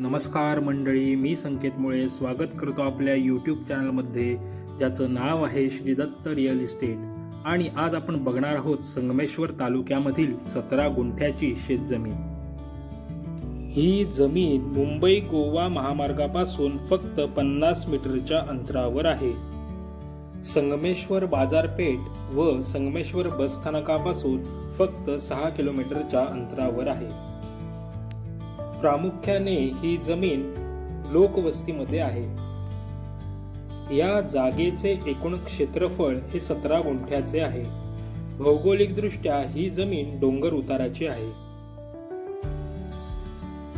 नमस्कार मंडळी मी संकेत मुळे स्वागत करतो आपल्या यूट्यूब चॅनलमध्ये ज्याचं नाव आहे श्री दत्त रिअल इस्टेट आणि आज आपण बघणार आहोत संगमेश्वर तालुक्यामधील सतरा गुंठ्याची शेतजमीन. ही जमीन मुंबई गोवा महामार्गापासून फक्त पन्नास मीटरच्या अंतरावर आहे. संगमेश्वर बाजारपेठ व संगमेश्वर बस स्थानकापासून फक्त सहा किलोमीटरच्या अंतरावर आहे. प्रामुख्याने ही जमीन लोकवस्तीमध्ये आहे. या जागेचे एकूण क्षेत्रफळ हे सतरा गुंठ्याचे आहे. भौगोलिकदृष्ट्या ही जमीन डोंगर उताराची आहे.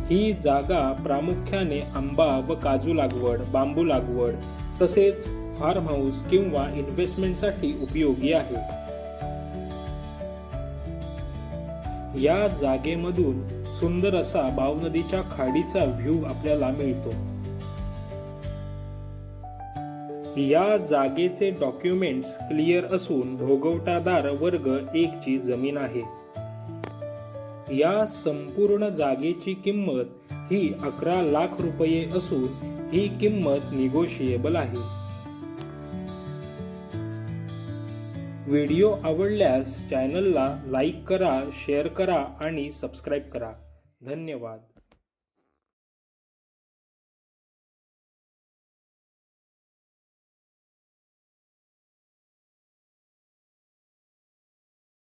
ही जागा प्रामुख्याने आंबा व काजू लागवड बांबू लागवड तसेच फार्म हाऊस किंवा इन्व्हेस्टमेंटसाठी उपयोगी आहे. या जागेमधून सुंदर असा बावनदीच्या खाडीचा व्ह्यू आपल्याला मिळतो. या जागेचे डॉक्युमेंट्स क्लिअर असून भोगवटादार वर्ग एक ची जमीन आहे. या संपूर्ण जागेची किंमत ही अकरा लाख रुपये असून ही किंमत निगोशिएबल आहे. व्हिडिओ आवडल्यास चॅनलला लाईक करा शेअर करा आणि सबस्क्राईब करा. धन्यवाद.